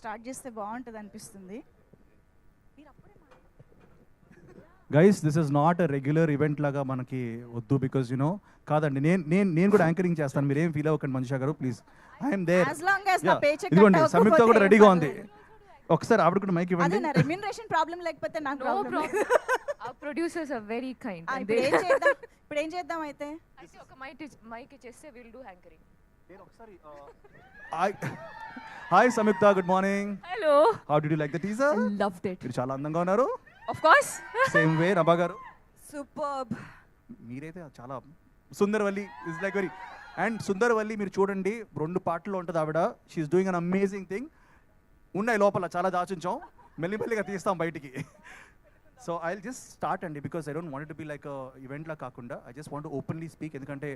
Start చేస్తే బాగుంటుంది అనిపిస్తుంది. Guys this is not regular event లాగా మనకి వద్దు బికాజ్ యునో కాదండి. నేను నేను నేను కూడా యాంకరింగ్ చేస్తాను. మీరేం ఫీల్ అవ్వకండి Manisha garu please I'm there As long as నా paycheck ఇదిగోండి సంయుక్త కూడా రెడీగా ఏం ఉంది. ఒకసారి ఆవిడ కూడా మైక్ ఇవ్వండి. నా రెమ్యూనరేషన్ ప్రాబ్లం లేకపోతే నాకు No problem problem. Our producers are very kind. and ఇప్పుడు ఏం చేద్దాం? ఇప్పుడు ఏం చేద్దాం అయితే? ఒక మైక్ మైక్ ఇచ్చేస్తే will do anchoring hi Samyuktha good morning hello how do you like the teaser loved it మీరు చాలా అందంగా ఉన్నారు. Of course same way Nabha garu. Super మీరైతే చాలా Sundaravalli is like very and Sundaravalli మీరు చూడండి రెండు పాటల్లో ఉంటుంది ఆవిడ. She's doing an amazing thing ఉన్నాయి లోపల చాలా దాచుంచాం. మెల్లిమెల్లిగా తీస్తాం బయటికి. సో ఐ జస్ట్ స్టార్ట్ అండి because I don't want to be like ఈవెంట్లా కాకుండా I just want openly speak ఎందుకంటే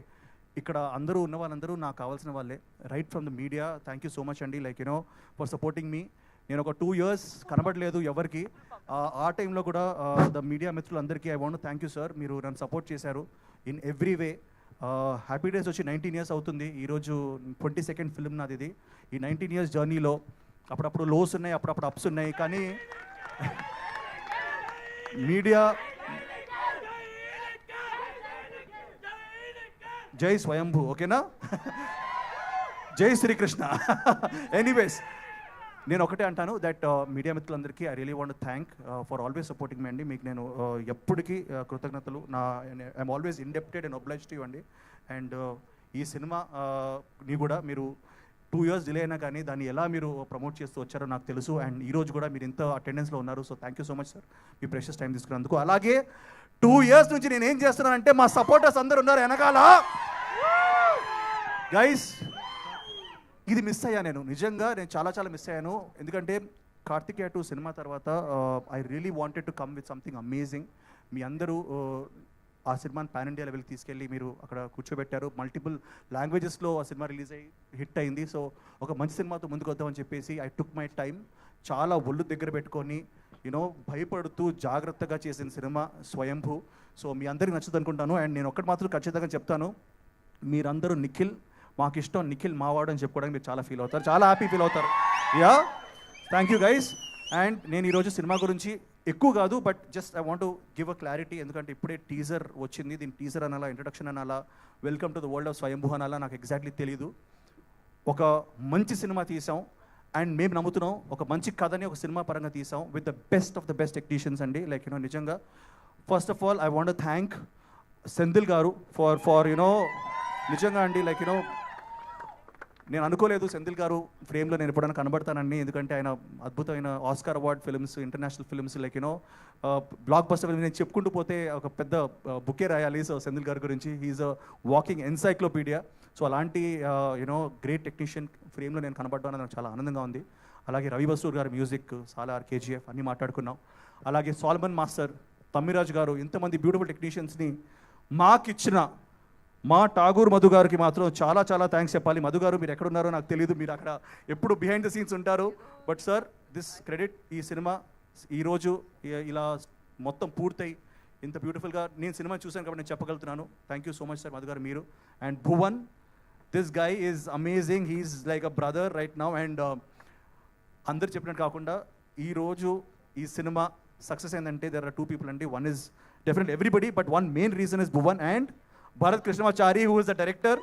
ఇక్కడ అందరూ ఉన్న వాళ్ళందరూ నాకు కావాల్సిన వాళ్ళే. Right from the media thank you so much అండి like you know for supporting me నేను ఒక టూ ఇయర్స్ కనబడలేదు ఎవరికి. ఆ- టైంలో కూడా ద మీడియా మిత్రులందరికీ I want thank you sir మీరు నన్ను సపోర్ట్ చేశారు in every way happy days వచ్చి నైన్టీన్ ఇయర్స్ అవుతుంది. ఈరోజు ట్వంటీ సెకండ్ ఫిల్మ్ నాది ఇది. ఈ నైన్టీన్ ఇయర్స్ జర్నీలో అప్పుడప్పుడు లోస్ ఉన్నాయి అప్పుడప్పుడు అప్స్ ఉన్నాయి. కానీ మీడియా జై స్వయంభూ ఓకేనా? జై శ్రీకృష్ణ. ఎనీవేస్ నేను ఒకటే అంటాను దట్ మీడియా uh, మిత్రులందరికీ I really want thank for always supporting me అండి. మీకు నేను uh, ఎప్పటికీ uh, కృతజ్ఞతలు. నా I'm always indebted and oblige to అండి. అండ్ ఈ సినిమా ని కూడా మీరు టూ ఇయర్స్ డిలే అయినా కానీ దాన్ని ఎలా మీరు ప్రమోట్ చేస్తూ వచ్చారో నాకు తెలుసు. అండ్ ఈ రోజు కూడా మీరు ఇంత అటెండెన్స్లో ఉన్నారు. So thank you so much sir me precious time తీసుకున్నందుకు. అలాగే టూ ఇయర్స్ నుంచి నేను ఏం చేస్తున్నానంటే మా సపోర్టర్స్ అందరు ఉన్నారు వెనకాల. గైస్ ఇది మిస్ అయ్యా నేను. నిజంగా నేను చాలా చాలా మిస్ అయ్యాను. ఎందుకంటే కార్తికేయ టూ సినిమా తర్వాత I really wanted to come with something amazing మీ అందరూ uh, ఆ సినిమాని పాన్ ఇండియా లెవెల్కి తీసుకెళ్ళి మీరు అక్కడ కూర్చోబెట్టారు. మల్టిపుల్ లాంగ్వేజెస్లో ఆ సినిమా రిలీజ్ అయ్యి హిట్ అయింది. సో ఒక మంచి సినిమాతో ముందుకు వద్దామని చెప్పేసి ఐ టుక్ మై టైం చాలా ఒళ్ళు దగ్గర పెట్టుకొని యూనో భయపడుతూ జాగ్రత్తగా చేసిన సినిమా స్వయంభూ. సో మీ అందరికి నచ్చుతుంది అనుకుంటాను అండ్ నేను ఒక్కటి మాత్రం ఖచ్చితంగా చెప్తాను. మీరందరూ నిఖిల్ మాకు ఇష్టం నిఖిల్ మావాడు అని చెప్పుకోవడానికి మీరు చాలా ఫీల్ అవుతారు. చాలా హ్యాపీ ఫీల్ అవుతారు. Yeah thank you guys and నేను ఈరోజు సినిమా గురించి ఎక్కువ కాదు but just I want give a clarity ఎందుకంటే ఇప్పుడే టీజర్ వచ్చింది. దీని టీజర్ అనాలా ఇంట్రడక్షన్ అనాలా welcome to the world of Swayambhu అనాలా నాకు ఎగ్జాక్ట్లీ తెలీదు. ఒక మంచి సినిమా తీసాం. అండ్ మేము నమ్ముతున్నాం ఒక మంచి కథని ఒక సినిమా పరంగా తీసాం with the best of the best technicians అండి. లైక్ యూనో నిజంగా. First of all I want thank Senthil garu for for you know నిజంగా అండి లైక్ యూనో నేను అనుకోలేదు సెంధిల్ గారు ఫ్రేమ్లో నేను ఎప్పుడైనా కనబడతానని ఎందుకంటే ఆయన అద్భుతమైన Oscar award films international films like you know blockbuster film నేను చెప్పుకుంటూ పోతే ఒక పెద్ద బుకే రాయాలి సో సెంధిల్ గారి గురించి. He's a walking encyclopedia so అలాంటి యూనో గ్రేట్ టెక్నీషియన్ ఫ్రేమ్లో నేను కనబడ్డాను నాకు చాలా ఆనందంగా ఉంది. అలాగే రవి బసూర్ గారి మ్యూజిక్ సాలార్ కేజీఎఫ్ అన్నీ మాట్లాడుకున్నాం. అలాగే సాల్మన్ మాస్టర్ తమ్మిరాజ్ గారు ఇంతమంది బ్యూటిఫుల్ టెక్నీషియన్స్ని మాకిచ్చిన మా ఠాగూర్ మధు గారికి మాత్రం చాలా చాలా థ్యాంక్స్ చెప్పాలి. మధు గారు మీరు ఎక్కడున్నారో నాకు తెలియదు మీరు అక్కడ ఎప్పుడు బిహైండ్ ద సీన్స్ ఉంటారు. బట్ సార్ దిస్ క్రెడిట్ ఈ సినిమా ఈరోజు ఇలా మొత్తం పూర్తయి. ఇంత బ్యూటిఫుల్గా నేను సినిమా చూశాను కాబట్టి నేను చెప్పగలుగుతున్నాను. Thank you so much sir Madhu garu మీరు. And Bhuvan this guy is amazing he's like a brother right now and అందరు చెప్పినట్టు కాకుండా ఈరోజు ఈ సినిమా సక్సెస్ ఏంటంటే దర్ ఆర్ టూ పీపుల్ అండి. One is definite everybody but one main reason is Bhuvan and Bharath Krishnamachari who is the director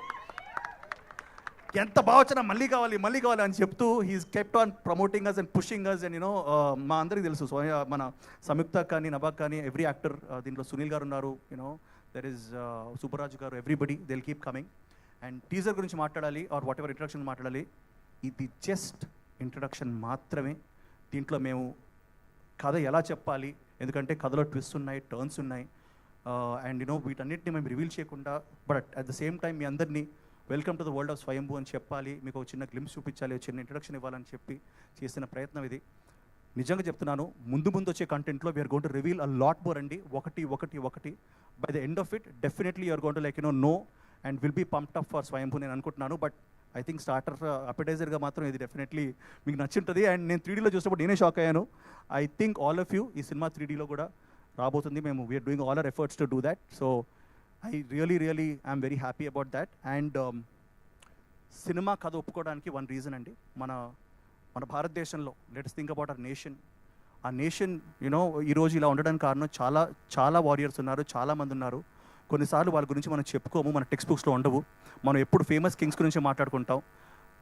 ఎంత బాగా మళ్ళీ కావాలి మళ్ళీ కావాలి అని చెప్తూ he's kept on promoting us and pushing us and you know మా అందరికీ తెలుసు స్వయ మన సంయుక్త కానీ నబాక్ కానీ ఎవ్రీ యాక్టర్ uh, దీంట్లో సునీల్ గారు ఉన్నారు you know there is Supraj garu everybody Dil keep coming and teaser గురించి మాట్లాడాలి ఆర్ వాట్ ఎవర్ ఇంట్రడక్షన్ మాట్లాడాలి ఇది జస్ట్ ఇంట్రడక్షన్ మాత్రమే. దీంట్లో మేము కథ ఎలా చెప్పాలి ఎందుకంటే కథలో ట్విస్ట్ ఉన్నాయి టర్న్స్ ఉన్నాయి అండ్ యూనో వీటన్నిటిని మేము రివీల్ చేయకుండా but at the same time మీ అందరినీ welcome to the world of Swayambhu అని చెప్పాలి మీకు ఒక చిన్న గ్లిమ్స్ చూపించాలి ఒక చిన్న ఇంట్రడక్షన్ ఇవ్వాలని చెప్పి చేసిన ప్రయత్నం ఇది. నిజంగా చెప్తున్నాను ముందు ముందు వచ్చే కంటెంట్లో we're gonna reveal a lot more అండి. ఒకటి ఒకటి ఒకటి. By the end of it definitely you're gonna like you know no and will be pumped up for Swayambhu నేను అనుకుంటున్నాను. బట్ ఐ థింక్ స్టార్టర్ అపెటైజర్గా మాత్రం ఇది డెఫినెట్లీ మీకు నచ్చింటుంది. అండ్ నేను త్రీడీలో చూసినప్పుడు నేనే షాక్ అయ్యాను. I think all of you ఈ సినిమా త్రీడీలో కూడా రాబోతుంది. మేము we're doing all our efforts to do that so I really really I'm very happy about that and cinema కథ ఒప్పుకోవడానికి వన్ రీజన్ అండి. మన మన భారతదేశంలో let's think about our nation ఆ నేషన్ యూనో ఈరోజు ఇలా ఉండడానికి కారణం చాలా చాలా వారియర్స్ ఉన్నారు చాలామంది ఉన్నారు. కొన్నిసార్లు వాళ్ళ గురించి మనం చెప్పుకోము మన టెక్స్ట్ బుక్స్లో ఉండవు. మనం ఎప్పుడు ఫేమస్ కింగ్స్ గురించి మాట్లాడుకుంటాం.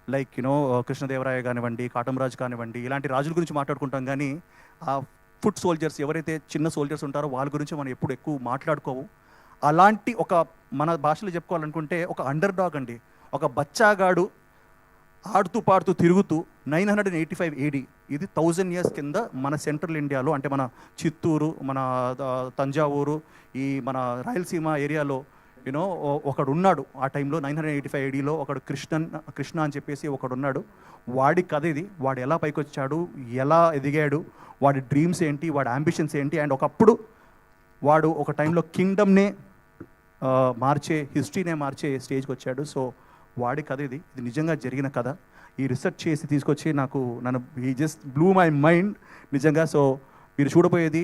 లైక్ యూనో కృష్ణదేవరాయ కానివ్వండి కాటమరాజు కానివ్వండి ఇలాంటి రాజుల గురించి మాట్లాడుకుంటాం. కానీ ఆ ఫుట్ సోల్జర్స్ ఎవరైతే చిన్న సోల్జర్స్ ఉంటారో వాళ్ళ గురించి మనం ఎప్పుడు ఎక్కువ మాట్లాడుకోవు అలాంటి ఒక మన భాషలో చెప్పుకోవాలనుకుంటే ఒక అండర్ డాగ్ అండి. ఒక బచ్చాగాడు ఆడుతూ పాడుతూ తిరుగుతూ nine hundred and eighty five AD ఇది థౌజండ్ ఇయర్స్ కింద మన సెంట్రల్ ఇండియాలో అంటే మన చిత్తూరు మన తంజావూరు ఈ మన రాయలసీమ ఏరియాలో యూనో ఒకడు ఉన్నాడు ఆ టైంలో నైన్ హండ్రెడ్ ఎయిటీ ఫైవ్ ఏడీలో ఒకడు కృష్ణన్ కృష్ణ అని చెప్పేసి ఒకడు ఉన్నాడు వాడి కథ ఇది. వాడు ఎలా పైకి వచ్చాడు ఎలా ఎదిగాడు? వాడి డ్రీమ్స్ ఏంటి వాడి అంబిషన్స్ ఏంటి అండ్ ఒకప్పుడు వాడు ఒక టైంలో కింగ్డమ్నే మార్చే హిస్టరీనే మార్చే స్టేజ్కి వచ్చాడు. సో వాడి కథ ఇది. ఇది నిజంగా జరిగిన కథ. ఈ రీసెర్చ్ చేసి తీసుకొచ్చి నాకు నన్ను ఈ జస్ట్ బ్లూ మై మైండ్ నిజంగా. సో మీరు చూడబోయేది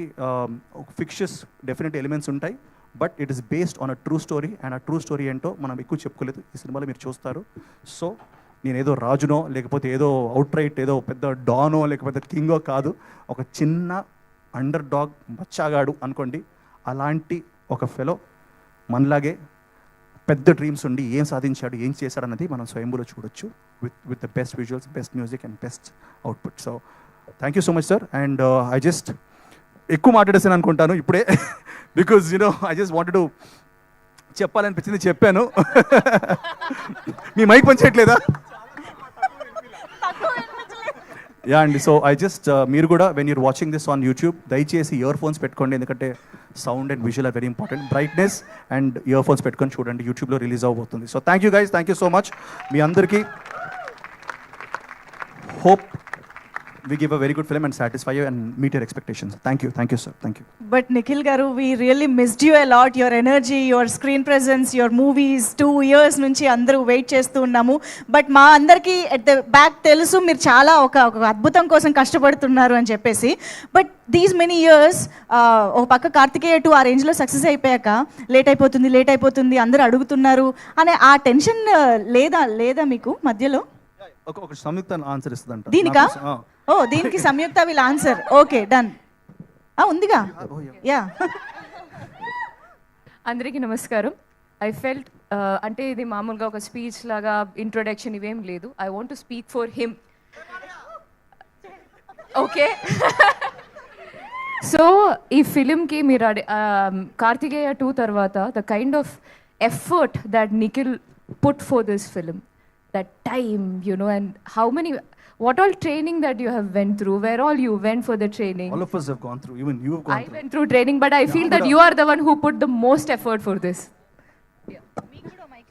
ఒక ఫిక్షస్ డెఫినెట్ ఎలిమెంట్స్ ఉంటాయి. But it is based on a true story and ఆ ట్రూ స్టోరీ ఏంటో మనం ఎక్కువ చెప్పుకోలేదు. ఈ సినిమాలో మీరు చూస్తారు. సో నేను ఏదో రాజునో లేకపోతే ఏదో అవుట్ రైట్ ఏదో పెద్ద డానో లేకపోతే కింగో కాదు. ఒక చిన్న అండర్ డాగ్ మచ్చాగాడు అనుకోండి. అలాంటి ఒక ఫెలో మనలాగే పెద్ద డ్రీమ్స్ ఉండి ఏం సాధించాడు ఏం చేశాడు అన్నది మనం స్వయంభూలో చూడొచ్చు. With with the best visuals best music and best output so thank you so much sir and I just ఎక్కువ మాట్లాడేసాను అనుకుంటాను ఇప్పుడే. Because you know I just wanted to చెప్పాలనిపించింది చెప్పాను. మీ మైక్ పనిచేయట్లేదా? యా అండి సో ఐ జస్ట్ మీరు కూడా when you're watching this on YouTube దయచేసి ఇయర్ ఫోన్స్ పెట్టుకోండి. ఎందుకంటే sound and visual are very important brightness and earphones పెట్టుకొని చూడండి. యూట్యూబ్లో రిలీజ్ అవబోతుంది so thank you guys thank you so much మీ అందరికీ hope we give a very good film and satisfy and meet your expectations thank you thank you sir thank you but Nikhil garu we really missed you a lot your energy your screen presence your movies two years నుంచి అందరూ wait చేస్తూ ఉన్నాము. But మా అందరికీ at the back తెలుసు మీరు చాలా ఒక ఒక అద్భుతం కోసం కష్టపడుతున్నారు అని చెప్పేసి. బట్ దీస్ మెనీ ఇయర్స్ ఒక పక్క కార్తికేయ టూ ఆ రేంజ్లో సక్సెస్ అయిపోయాక లేట్ అయిపోతుంది లేట్ అయిపోతుంది అందరూ అడుగుతున్నారు. అనే ఆ టెన్షన్ లేదా లేదా మీకు మధ్యలో? ఒక సంయుక్త ఆన్సర్ ఇస్తుందంట. దీనికా? నాకు- ఆ. ఓ దీనికి Samyuktha will answer okay done ఉందిగా? Oh, yeah. యా. అందరికీ నమస్కారం. ఐ ఫెల్ట్ అంటే ఇది మామూలుగా ఒక స్పీచ్ లాగా ఇంట్రొడక్షన్ ఇవేం లేదు. I want to speak for him okay so ఈ ఫిలింకి మీరు అడి కార్తికేయ టూ తర్వాత the kind of effort that Nikhil put for this film that time you know and how many what all training that you have went through where all you went for the training All of us have gone through, even you have gone I through. went through training, but I feel that you are the one who put the most effort for this.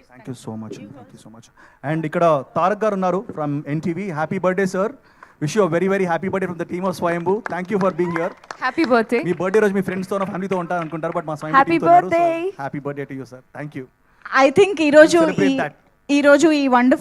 Thank you so much thank you so much and ఇక్కడ తారక్ గారు ఉన్నారు from NTV happy birthday sir wish you very very happy birthday from the team of Swayambhu thank you for being here Happy birthday. మీ birthday రోజు మీ ఫ్రెండ్స్తో ఫ్యామిలీతో ఉంటారు అనుకుంటారు but మా స్వయం Happy birthday. Happy birthday to you sir thank you I think ఈరోజు Celebrate ఈ that. ఈరోజు ఈ వండర్ఫుల్